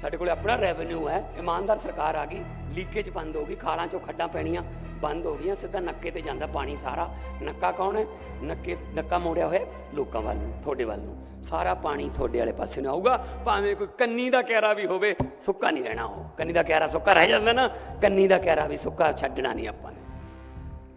ਸਾਡੇ ਕੋਲ ਆਪਣਾ ਰੈਵਨਿਊ ਹੈ। ਇਮਾਨਦਾਰ ਸਰਕਾਰ ਆ ਗਈ ਲੀਕੇਜ ਬੰਦ ਹੋ ਗਈ, ਖਾਲਾਂ ਚੋਂ ਖੱਡਾਂ ਪੈਣੀਆਂ ਬੰਦ ਹੋ ਗਈਆਂ, ਸਿੱਧਾ ਨੱਕੇ ਤੇ ਜਾਂਦਾ ਪਾਣੀ ਸਾਰਾ। ਨੱਕਾ ਕੌਣ ਹੈ? ਨੱਕੇ, ਨੱਕਾ ਮੋੜਿਆ ਹੋਇਆ ਲੋਕਾਂ ਵੱਲ ਨੂੰ, ਤੁਹਾਡੇ ਵੱਲ ਨੂੰ। ਸਾਰਾ ਪਾਣੀ ਤੁਹਾਡੇ ਵਾਲੇ ਪਾਸੇ ਨੂੰ ਆਊਗਾ, ਭਾਵੇਂ ਕੋਈ ਕੰਨੀ ਦਾ ਕਹਿਰਾ ਵੀ ਹੋਵੇ, ਸੁੱਕਾ ਨਹੀਂ ਰਹਿਣਾ ਉਹ। ਕੰਨੀ ਦਾ ਕਹਿਰਾ ਸੁੱਕਾ ਰਹਿ ਜਾਂਦਾ ਨਾ, ਕੰਨੀ ਦਾ ਕਹਿਰਾ ਵੀ ਸੁੱਕਾ ਛੱਡਣਾ ਨਹੀਂ ਆਪਾਂ ਨੇ।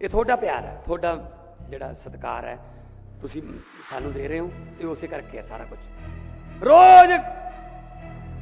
ਇਹ ਤੁਹਾਡਾ ਪਿਆਰ ਹੈ, ਤੁਹਾਡਾ ਜਿਹੜਾ ਸਤਿਕਾਰ ਹੈ, ਤੁਸੀਂ ਸਾਨੂੰ ਦੇ ਰਹੇ ਹੋ, ਇਹ ਉਸੇ ਕਰਕੇ ਹੈ ਸਾਰਾ ਕੁਝ ਰੋਜ਼